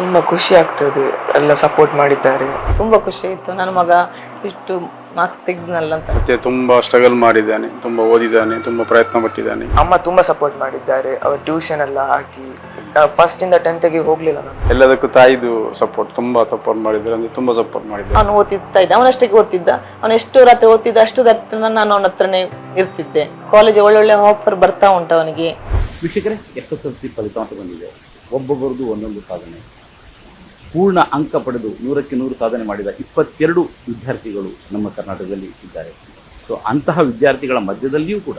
ತುಂಬ ಖುಷಿ ಆಗ್ತದೆ ಎಲ್ಲ ಸಪೋರ್ಟ್ ಮಾಡಿದ್ದಾರೆ. ತುಂಬ ಖುಷಿ ಆಯ್ತು. ನನ್ನ ಮಗ ಇಷ್ಟು ಮಾರ್ಕ್ಸ್ ತೆಗ್ದನಲ್ಲ ಅಂತ. ಮತ್ತೆ ತುಂಬಾ ಸ್ಟ್ರಗಲ್ ಮಾಡಿದ್ದಾನೆ ತುಂಬಾ ಓದಿದ್ದಾನೆ ತುಂಬಾ ಪ್ರಯತ್ನ ಪಟ್ಟಿದ್ದಾನೆ. ಅಮ್ಮ ತುಂಬ ಸಪೋರ್ಟ್ ಮಾಡಿದ್ದಾರೆ. ಅವ್ರ ಟ್ಯೂಷನ್ ಎಲ್ಲ ಹಾಕಿ ಫಸ್ಟ್ ಇಂದ ಟೆಂತ್ಗೆ ಹೋಗ್ಲಿಲ್ಲ ನಾನು. ಎಲ್ಲದಕ್ಕೂ ತಾಯಿದು ಸಪೋರ್ಟ್ ತುಂಬಾ ಸಪೋರ್ಟ್ ಮಾಡಿದ್ದಾರೆ ಅಂದ್ರೆ ತುಂಬಾ ಸಪೋರ್ಟ್ ಮಾಡಿದ್ರು ಅವನು ಓದಿಸ್ತಾ ಇದ್ದ. ಅವನಷ್ಟಕ್ಕೆ ಓದ್ತಿದ್ದ. ಅವನು ಎಷ್ಟು ರಾತ್ರಿ ಓದ್ತಿದ್ದ ಅಷ್ಟು ರಾತ್ರಿ ನಾನು ಅವನ ಹತ್ರನೇ ಇರ್ತಿದ್ದೆ. ಕಾಲೇಜ್ ಒಳ್ಳೊಳ್ಳೆ ಆಫರ್ ಬರ್ತಾ ಉಂಟು ಅವನಿಗೆ. ವೀಕ್ಷಕರೇ ಎಸ್ ಎಸ್ ಎಲ್ ಸಿ ಫಲಿತಾಂಶ ಬಂದಿದೆ. ಒಬ್ಬೊಬ್ಬರದು ಒಂದೊಂದು ಸಾಧನೆ. ಪೂರ್ಣ ಅಂಕ ಪಡೆದು ನೂರಕ್ಕೆ ನೂರು ಸಾಧನೆ ಮಾಡಿದ ಇಪ್ಪತ್ತೆರಡು ವಿದ್ಯಾರ್ಥಿಗಳು ನಮ್ಮ ಕರ್ನಾಟಕದಲ್ಲಿ ಇದ್ದಾರೆ. ಸೊ ಅಂತಹ ವಿದ್ಯಾರ್ಥಿಗಳ ಮಧ್ಯದಲ್ಲಿಯೂ ಕೂಡ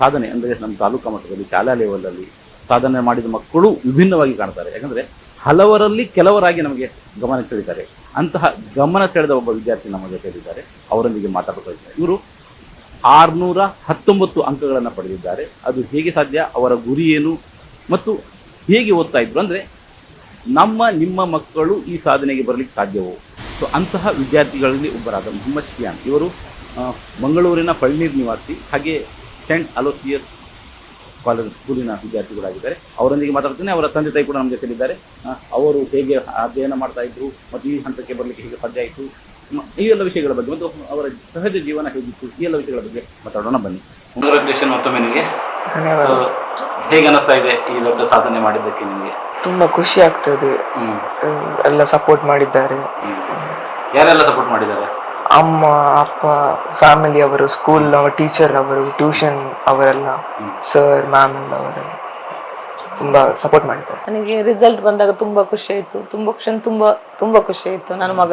ಸಾಧನೆ ಅಂದರೆ ನಮ್ಮ ತಾಲೂಕಾ ಮಟ್ಟದಲ್ಲಿ ಶಾಲಾ ಲೆವೆಲಲ್ಲಿ ಸಾಧನೆ ಮಾಡಿದ ಮಕ್ಕಳು ವಿಭಿನ್ನವಾಗಿ ಕಾಣ್ತಾರೆ. ಯಾಕಂದರೆ ಹಲವರಲ್ಲಿ ಕೆಲವರಾಗಿ ನಮಗೆ ಗಮನ ಸೆಳೀತಾರೆ ಅಂತಹ ಗಮನ ಸೆಳೆದ ಒಬ್ಬ ವಿದ್ಯಾರ್ಥಿ ನಮ್ಮ ಜೊತೆಯಲ್ಲಿದ್ದಾರೆ ಅವರೊಂದಿಗೆ ಮಾತಾಡ್ತಾ ಇದ್ದಾರೆ. ಇವರು ಆರುನೂರ ಹತ್ತೊಂಬತ್ತು ಅಂಕಗಳನ್ನು ಪಡೆದಿದ್ದಾರೆ. ಅದು ಹೇಗೆ ಸಾಧ್ಯ? ಅವರ ಗುರಿ ಏನು? ಮತ್ತು ಹೇಗೆ ಓದ್ತಾ ಇದ್ರು? ಅಂದರೆ ನಮ್ಮ ನಿಮ್ಮ ಮಕ್ಕಳು ಈ ಸಾಧನೆಗೆ ಬರಲಿಕ್ಕೆ ಸಾಧ್ಯವೋ? ಸೊ ಅಂತಹ ವಿದ್ಯಾರ್ಥಿಗಳಲ್ಲಿ ಒಬ್ಬರಾದ ಮೊಹಮ್ಮದ್ ಶಿಯಾನ್. ಇವರು ಮಂಗಳೂರಿನ ಪಳ್ನೀರ್ ನಿವಾಸಿ ಹಾಗೆ ಸೆಂಟ್ ಅಲೋಸಿಯಸ್ ಕಾಲೇಜ್ ಸ್ಕೂಲಿನ ವಿದ್ಯಾರ್ಥಿಗಳಾಗಿದ್ದಾರೆ. ಅವರೊಂದಿಗೆ ಮಾತಾಡ್ತೇನೆ. ಅವರ ತಂದೆ ತಾಯಿ ಕೂಡ ನಮ್ಮ ಜೊತೆಲಿದ್ದಾರೆ. ಅವರು ಹೇಗೆ ಅಧ್ಯಯನ ಮಾಡ್ತಾ ಇದ್ರು ಮತ್ತು ಈ ಹಂತಕ್ಕೆ ಬರಲಿಕ್ಕೆ ಹೇಗೆ ಸಾಧ್ಯ ಆಯಿತು? ಈ ಎಲ್ಲ ವಿಷಯಗಳ ಬಗ್ಗೆ ಮತ್ತು ಅವರ ಸಹಜ ಜೀವನ ಹೇಗಿತ್ತು? ಈ ಎಲ್ಲ ವಿಷಯಗಳ ಬಗ್ಗೆ ಮಾತಾಡೋಣ ಬನ್ನಿ. ಕಂಗ್ರಾಚುಲೇಷನ್ ಮತ್ತೊಮ್ಮೆ ನಿಮಗೆ. ಧನ್ಯವಾದ. ಹೇಗೆ ಅನಿಸ್ತಾ ಇದೆ ದೊಡ್ಡ ಸಾಧನೆ ಮಾಡಿದ್ದಕ್ಕೆ ನಿಮಗೆ? ತುಂಬಾ ಖುಷಿ ಆಗ್ತದೆ. ಹ್ಮ್. ಎಲ್ಲ ಸಪೋರ್ಟ್ ಮಾಡಿದ್ದಾರೆ. ಯಾರೆಲ್ಲ ಸಪೋರ್ಟ್ ಮಾಡಿದ್ದಾರೆ? ಅಮ್ಮ ಅಪ್ಪ ಫ್ಯಾಮಿಲಿ ಅವರು ಸ್ಕೂಲ್ ಟೀಚರ್ ಅವರು ಟ್ಯೂಷನ್ ಅವರೆಲ್ಲ ಸರ್ ಮ್ಯಾಮ್ ಎಲ್ಲ ಅವರೆಲ್ಲ. ತುಂಬ ಸಪೋರ್ಟ್ ಮಾಡಿದ್ದಾರೆ. ನನಗೆ ರಿಸಲ್ಟ್ ಬಂದಾಗ ತುಂಬ ಖುಷಿ ಆಯಿತು. ತುಂಬ ಖುಷಿ ತುಂಬಾ, ತುಂಬ ಖುಷಿ ಆಯಿತು. ನನ್ನ ಮಗ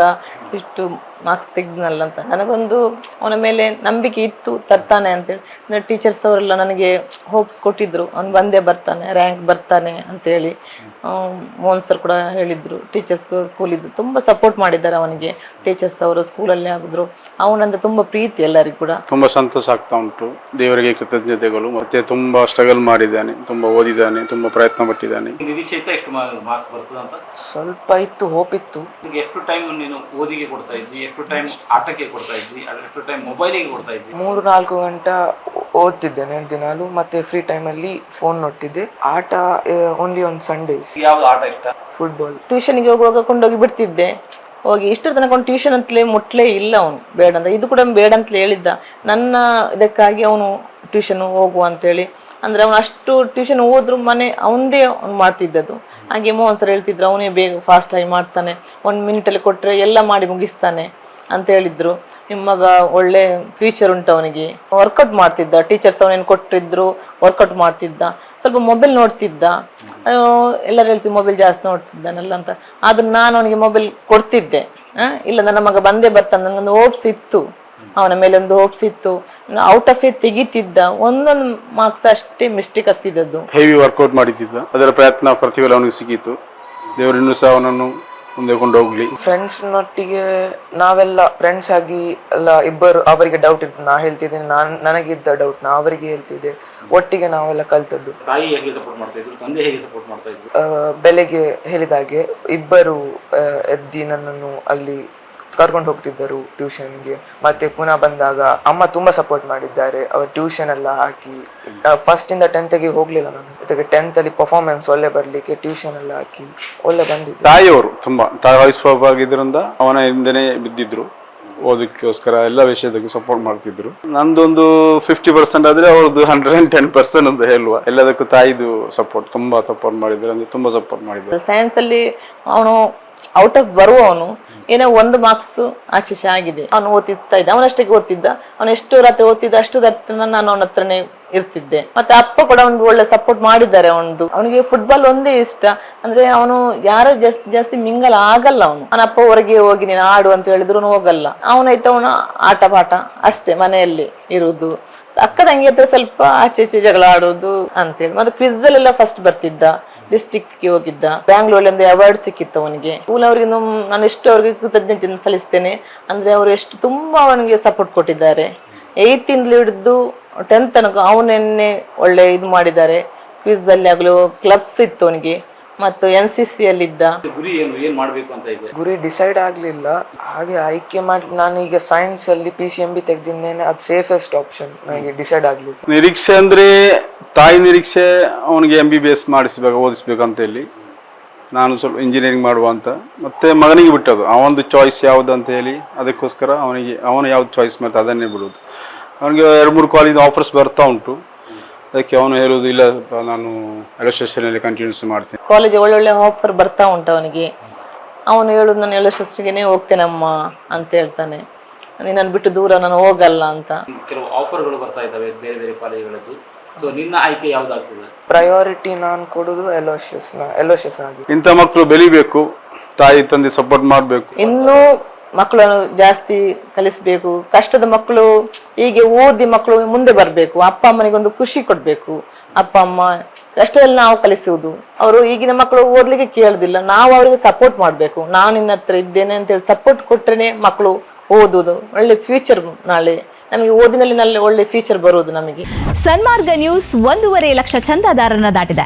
ಇಷ್ಟು ಮಾರ್ಕ್ಸ್ ತೆಗ್ದನಲ್ಲ ಅಂತ. ನನಗೊಂದು ಅವನ ಮೇಲೆ ನಂಬಿಕೆ ಇತ್ತು, ತರ್ತಾನೆ ಅಂತೇಳಿ. ಅಂದರೆ ಟೀಚರ್ಸ್ ಅವರೆಲ್ಲ ನನಗೆ ಹೋಪ್ಸ್ ಕೊಟ್ಟಿದ್ರು. ಅವ್ನು ಬಂದೇ ಬರ್ತಾನೆ ರ್ಯಾಂಕ್ ಬರ್ತಾನೆ ಅಂತೇಳಿ. ಮೋಹನ್ ಸರ್ ಕೂಡ ಹೇಳಿದರು ಟೀಚರ್ಸ್ ಸ್ಕೂಲಿದ್ದು ತುಂಬ ಸಪೋರ್ಟ್ ಮಾಡಿದ್ದಾರೆ ಅವನಿಗೆ. ಟೀಚರ್ಸ್ ಅವರು ಸ್ಕೂಲಲ್ಲೇ ಆಗಿದ್ರು. ಅವನಂದ್ರೆ ತುಂಬ ಪ್ರೀತಿ ಎಲ್ಲರಿಗೂ ಕೂಡ. ತುಂಬ ಸಂತೋಷ ಆಗ್ತಾ ಉಂಟು. ದೇವರಿಗೆ ಕೃತಜ್ಞತೆಗಳು ಮತ್ತೆ ತುಂಬಾ ಸ್ಟ್ರಗಲ್ ಮಾಡಿದ್ದಾನೆ ತುಂಬಾ ಓದಿದ್ದಾನೆ ತುಂಬಾ ಪ್ರಯತ್ನ ಪಟ್ಟಿದ್ದಾನೆ. ನಿರೀಕ್ಷೆ ಇತ್ತ ಎಷ್ಟು ಮಾರ್ಕ್ಸ್ ಬರ್ತದೆ ಅಂತ? ಸ್ವಲ್ಪ ಇತ್ತು ಹೋಪ್ ಇತ್ತು. ನಿಮ್ಗೆ ಎಷ್ಟು ಟೈಮ್ ನೀನು ಓದಿಗೆ ಕೊಡ್ತಾ ಇದ್ವಿ ಎಷ್ಟು ಟೈಮ್ ಆಟಕ್ಕೆ ಕೊಡ್ತಾ ಇದ್ವಿ ಅದ್ರ ಎಷ್ಟು ಟೈಮ್ ಮೊಬೈಲಿಗೆ ಕೊಡ್ತಾ ಇದ್ವಿ ಮೂರು ನಾಲ್ಕು ಗಂಟೆ ಓದ್ತಿದ್ದೇನೆ ದಿನಾಲು ಮತ್ತೆ ಫ್ರೀ ಟೈಮಲ್ಲಿ ಫೋನ್ ನೋಡ್ತಿದ್ದೆ. ಆಟ ಓನ್ಲಿ ಆನ್ ಸಂಡೇಸ್ ಯಾವ್ದು ಆಟ ಇಷ್ಟ? ಫುಟ್ಬಾಲ್ ಟ್ಯೂಷನ್ಗೆ ಹೋಗುವಾಗ ಕೊಂಡೋಗಿ ಬಿಡ್ತಿದ್ದೆ. ಹೋಗಿ ಇಷ್ಟರ ತನಕ ಅವ್ನು ಟ್ಯೂಷನ್ ಅಂತಲೇ ಮುಟ್ಲೇ ಇಲ್ಲ ಅವನು. ಬೇಡ ಅಂತ. ಇದು ಕೂಡ ಬೇಡ ಅಂತಲೇ ಹೇಳಿದ್ದ. ನನ್ನ ಇದಕ್ಕಾಗಿ ಅವನು ಟ್ಯೂಷನ್ ಹೋಗು ಅಂತೇಳಿ. ಅಂದರೆ ಅವನು ಅಷ್ಟು ಟ್ಯೂಷನ್ ಹೋದ್ರು ಮನೆ ಅವನದೇ ಅವ್ನು ಮಾಡ್ತಿದ್ದದು ಹಾಗೆ ಮೋಹನ್ ಸರ್ ಹೇಳ್ತಿದ್ರು ಅವನೇ ಬೇಗ ಫಾಸ್ಟಾಗಿ ಮಾಡ್ತಾನೆ. ಒಂದು ಮಿನಿಟಲ್ಲಿ ಕೊಟ್ಟರೆ ಎಲ್ಲ ಮಾಡಿ ಮುಗಿಸ್ತಾನೆ. ಅಂತ ಹೇಳಿದ್ರು. ನಿಮ್ಮ ಮಗ ಒಳ್ಳೆ ಫ್ಯೂಚರ್ ಉಂಟು ಅವನಿಗೆ. ವರ್ಕೌಟ್ ಮಾಡ್ತಿದ್ದ. ಟೀಚರ್ಸ್ ಅವನೇನು ಕೊಟ್ಟಿದ್ರು ವರ್ಕೌಟ್ ಮಾಡ್ತಿದ್ದ. ಸ್ವಲ್ಪ ಮೊಬೈಲ್ ನೋಡ್ತಿದ್ದ. ಎಲ್ಲರೂ ಹೇಳ್ತೀವಿ ಮೊಬೈಲ್ ಜಾಸ್ತಿ ನೋಡ್ತಿದ್ದಾನಲ್ಲ ಅಂತ. ಆದ್ರೆ ನಾನು ಅವನಿಗೆ ಮೊಬೈಲ್ ಕೊಡ್ತಿದ್ದೆ. ಇಲ್ಲ, ನನ್ನ ಮಗ ಬಂದೇ ಬರ್ತಾನೆ. ನನಗೊಂದು ಹೋಪ್ಸ್ ಇತ್ತು. ಅವನ ಮೇಲೆ ಒಂದು ಹೋಪ್ಸ್ ಇತ್ತು. ಔಟ್ ಆಫ್ ಏ ತೆಗಿತಿದ್ದ. ಒಂದೊಂದು ಮಾರ್ಕ್ಸ್ ಅಷ್ಟೇ ಮಿಸ್ಟೇಕ್ ಆಗ್ತಿದ್ದದ್ದು. ಹೆವಿ ವರ್ಕೌಟ್ ಮಾಡಿದ್ದ. ಅದರ ಪ್ರಯತ್ನ, ಪ್ರತಿಫಲ ಅವನಿಗೆ ಸಿಕ್ಕಿತು ದೇವರಿನ್ನೂ ಸಹ ಅವನನ್ನು ಮುಂದೆ ಕೊಂಡು ಹೋಗ್ಲಿ ಫ್ರೆಂಡ್ಸ್ನೊಟ್ಟಿಗೆ ನಾವೆಲ್ಲ ಫ್ರೆಂಡ್ಸ್ ಆಗಿ ಎಲ್ಲ ಇಬ್ಬರು ಅವರಿಗೆ ಡೌಟ್ ಇರ್ತದೆ. ನಾ ಹೇಳ್ತಿದ್ದೇನೆ ನಾನು ನನಗಿದ್ದ ಡೌಟ್ ನಾ ಅವರಿಗೆ ಹೇಳ್ತಿದ್ದೆ. ಒಟ್ಟಿಗೆ ನಾವೆಲ್ಲ ಕಲ್ತದ್ದು. ತಾಯಿ ಹೇಗೆ ಸಪೋರ್ಟ್ ಮಾಡ್ತಾ ಇದ್ರು? ತಂದೆ ಹೇಗೆ ಸಪೋರ್ಟ್ ಮಾಡ್ತಾ ಇದ್ರು? ಆ, ಬೆಳಗ್ಗೆ ಹೇಳಿದ ಹಾಗೆ ಇಬ್ಬರು ಆ, ಎದ್ದಿ ನನ್ನನ್ನು ಅಲ್ಲಿ ಕರ್ಕೊಂಡು ಹೋಗ್ತಿದ್ದರು ಟ್ಯೂಷನ್ಗೆ. ಮತ್ತೆ ಪುನಃ ಬಂದಾಗ ಅಮ್ಮ ತುಂಬಾ ಸಪೋರ್ಟ್ ಮಾಡಿದ್ದಾರೆ. ಅವರು ಟ್ಯೂಷನ್ ಎಲ್ಲ ಹಾಕಿ ಫಸ್ಟ್ ಇಂದ ಟೆಂತ್ಗೆ ಹೋಗ್ಲಿಲ್ಲ ನಾನು. ಜೊತೆಗೆ ಟೆಂತ್ ಅಲ್ಲಿ ಪರ್ಫಾರ್ಮೆನ್ಸ್ ಒಳ್ಳೆ ಬರ್ಲಿಕ್ಕೆ ಟ್ಯೂಷನ್ ಎಲ್ಲ ಹಾಕಿ ಒಳ್ಳೆ ಬಂದಿದ್ದ. ತಾಯಿಯವರು ತುಂಬಾ ತಾಯಿ ವಯಸ್ಸು ಆಗಿದ್ರಿಂದ ಅವನ ಹಿಂದೆನೆ ಬಿದ್ದಿದ್ರು. ಓದಕ್ಕೋಸ್ಕರ ಎಲ್ಲ ವಿಷಯದಕ್ಕೂ ಸಪೋರ್ಟ್ ಮಾಡ್ತಿದ್ರು. ನಂದೊಂದು ಫಿಫ್ಟಿ ಪರ್ಸೆಂಟ್ ಆದ್ರೆ ಅವ್ರದ್ದು ಹಂಡ್ರೆಡ್ ಅಂಡ್ ಟೆನ್ ಪರ್ಸೆಂಟ್ ಅಂತ ಹೇಳುವ. ಎಲ್ಲದಕ್ಕೂ ತಾಯಿದು ಸಪೋರ್ಟ್ ತುಂಬಾ ಸಪೋರ್ಟ್ ಮಾಡಿದ್ರು ಅಂದ್ರೆ ತುಂಬಾ ಸಪೋರ್ಟ್ ಮಾಡಿದ್ರು ಸೈನ್ಸ್ ಅಲ್ಲಿ ಅವನು ಔಟ್ ಆಫ್ ಬರುವವನು ಏನೋ ಒಂದು ಮಾರ್ಕ್ಸ್ ಈಚೆ ಆಗಿದೆ. ಅವನು ಓದಿಸ್ತಾ ಇದ್ದ. ಅವನಷ್ಟಕ್ಕೆ ಓದ್ತಿದ್ದ. ಅವನು ಎಷ್ಟು ರಾತ್ರಿ ಓದ್ತಿದ್ದ, ಅಷ್ಟು ರಾತ್ರಿ ನಾನು ಅವನ ಹತ್ರನೇ ಇರ್ತಿದ್ದೆ. ಮತ್ತೆ ಅಪ್ಪ ಕೂಡ ಅವನಿಗೆ ಒಳ್ಳೆ ಸಪೋರ್ಟ್ ಮಾಡಿದ್ದಾರೆ ಅವನದು. ಅವನಿಗೆ ಫುಟ್ಬಾಲ್ ಒಂದೇ ಇಷ್ಟ. ಅಂದ್ರೆ ಅವನು ಯಾರು ಜಾಸ್ತಿ ಜಾಸ್ತಿ ಮಿಂಗಲ್ ಆಗಲ್ಲ ಅವನು. ಅವನ ಅಪ್ಪ ಹೊರಗೆ ಹೋಗಿ, ನೀನು ಆಡು ಅಂತ ಹೇಳಿದ್ರು ಹೋಗಲ್ಲ. ಅವನೈತೆ ಅವನ ಆಟ ಪಾಠ ಅಷ್ಟೇ ಮನೆಯಲ್ಲಿ ಇರುವುದು. ಅಕ್ಕ ತಂಗಿ ಹತ್ರ ಸ್ವಲ್ಪ ಆಚೆ ಈಚೆ ಜಗಳ ಆಡೋದು ಅಂತೇಳಿ ಮತ್ತೆ ಕ್ವಿಜ್ ಅಲ್ಲೆಲ್ಲ ಫಸ್ಟ್ ಬರ್ತಿದ್ದ. ಡಿಸ್ಟಿಕ್ಗೆ ಹೋಗಿದ್ದ. ಬ್ಯಾಂಗ್ಳೂರಲ್ಲಿ ಅವಾರ್ಡ್ ಸಿಕ್ಕಿತ್ತು ಅವನಿಗೆ? ಸ್ಕೂಲ್ ಅವರಿಗೆ ನಾನು ಎಷ್ಟು ಅವರಿಗೆ ಕೃತಜ್ಞತೆ ಸಲ್ಲಿಸ್ತೇನೆ. ಅಂದ್ರೆ ಅವರು ಎಷ್ಟು ತುಂಬಾ ಅವನಿಗೆ ಸಪೋರ್ಟ್ ಕೊಟ್ಟಿದ್ದಾರೆ. ಏಯ್ತಿಂದಲೂ ಹಿಡಿದು ಟೆಂತ್ ತನಕ ಅವನನ್ನೇ ಒಳ್ಳೆ ಇದು ಮಾಡಿದ್ದಾರೆ. ಕ್ವಿಝಲ್ಲಿ ಆಗಲು ಕ್ಲಬ್ಸ್ ಇತ್ತು ಅವನಿಗೆ. ಮತ್ತು ಎನ್ ಸಿ ಸಿ ಅಲ್ಲಿದ್ದ. ಗುರಿ ಏನು ಏನ್ ಮಾಡ್ಬೇಕು ಅಂತ ಇದೆ? ಗುರಿ ಡಿಸೈಡ್ ಆಗಲಿಲ್ಲ. ಹಾಗೆ ಆಯ್ಕೆ ಮಾಡಿ ನಾನು ಈಗ ಸೈನ್ಸ್ ಅಲ್ಲಿ ಪಿ ಸಿ ಎಂ ಬಿ ತೆಗೆದಿದ್ದೇನೆ. ಅದು ಸೇಫೆಸ್ಟ್ ಆಪ್ಷನ್ ನನಗೆ ಡಿಸೈಡ್ ಆಗಲಿಲ್ಲ. ನಿರೀಕ್ಷೆ ಅಂದ್ರೆ ತಾಯಿ ನಿರೀಕ್ಷೆ ಅವನಿಗೆ ಎಂ ಬಿ ಬಿ ಎಸ್ ಮಾಡಿಸ್ಬೇಕು ಓದಿಸ್ಬೇಕು ಅಂತ ಹೇಳಿ. ನಾನು ಸ್ವಲ್ಪ ಇಂಜಿನಿಯರಿಂಗ್ ಮಾಡುವ ಅಂತ. ಮತ್ತೆ ಮಗನಿಗೆ ಬಿಟ್ಟದು ಅವನದು ಚಾಯ್ಸ್ ಯಾವುದು ಅಂತ ಹೇಳಿ ಅದಕ್ಕೋಸ್ಕರ ಅವನಿಗೆ ಅವನು ಯಾವ್ದು ಚಾಯ್ಸ್ ಮಾಡ್ತಾ ಅದನ್ನೇ ಬಿಡೋದು ಅವನಿಗೆ ಎರಡು ಮೂರು ಕಾಲೇಜ್ ಆಫರ್ಸ್ ಬರ್ತಾ ಉಂಟು. ಅದಕ್ಕೆ ಅವನು ಹೇಳುವುದು ಇಲ್ಲ ನಾನು ಎಲೆಕ್ಟ್ರಿಷಿಯನಲ್ಲಿ ಕಂಟಿನ್ಯೂಸ್ ಮಾಡ್ತೀನಿ. ಕಾಲೇಜ್ ಒಳ್ಳೊಳ್ಳೆ ಆಫರ್ ಬರ್ತಾ ಉಂಟು ಅವನಿಗೆ. ಅವನು ಹೇಳುದು ನಾನು ಎಲೆಕ್ಟ್ರಿಸಿಟಿಗೆ ಹೋಗ್ತೇನಮ್ಮ ಅಂತ ಹೇಳ್ತಾನೆ. ನಿನ್ನನ್ನು ಬಿಟ್ಟು ದೂರ ನಾನು ಹೋಗಲ್ಲ ಅಂತ. ಕೆಲವು ಆಫರ್ಗಳು ಬರ್ತಾ ಇದ್ದಾವೆ ಬೇರೆ ಬೇರೆ ಕಾಲೇಜುಗಳದ್ದು ಸೊ ನಿನ್ನ ಆಯ್ಕೆ ಯಾವ್ದಾಗ್ತದೆ? ಪ್ರಯಾರಿಟಿ ನಾನು ಕೊಡೋದು ಎಲೋಷಿಯಸ್ನ ಎಲೋಷಿಯಸ್ ಆಗಿ. ಇಂಥ ಮಕ್ಕಳು ಬೆಳಿಬೇಕು ತಾಯಿ ತಂದೆ ಸಪೋರ್ಟ್ ಮಾಡಬೇಕು. ಇನ್ನೂ ಮಕ್ಕಳನ್ನು ಜಾಸ್ತಿ ಕಲಿಸಬೇಕು. ಕಷ್ಟದ ಮಕ್ಕಳು ಹೀಗೆ ಓದಿ ಮಕ್ಕಳು ಮುಂದೆ ಬರಬೇಕು. ಅಪ್ಪ ಅಮ್ಮನಿಗೆ ಒಂದು ಖುಷಿ ಕೊಡಬೇಕು. ಅಪ್ಪ, ಅಮ್ಮ, ಕಷ್ಟದಲ್ಲಿ ನಾವು ಕಲಿಸುವುದು. ಅವರು ಈಗಿನ ಮಕ್ಕಳು ಓದಲಿಕ್ಕೆ ಕೇಳೋದಿಲ್ಲ. ನಾವು ಅವರಿಗೆ ಸಪೋರ್ಟ್ ಮಾಡಬೇಕು. ನಾನು ನಿನ್ನ ಹತ್ರ ಇದ್ದೇನೆ ಅಂತೇಳಿ ಸಪೋರ್ಟ್ ಕೊಟ್ಟರೆ ಮಕ್ಕಳು ಓದುವುದು. ಒಳ್ಳೆ ಫ್ಯೂಚರ್ ನಾಳೆ. ನಮಗೆ ಓದಿನಲ್ಲಿ ನಲ್ಲಿ ಒಳ್ಳೆ ಫ್ಯೂಚರ್ ಬರುವುದು ನಮಗೆ. ಸನ್ಮಾರ್ಗ ನ್ಯೂಸ್ ಒಂದೂವರೆ ಲಕ್ಷ ಚಂದಾದಾರನ ದಾಟಿದೆ.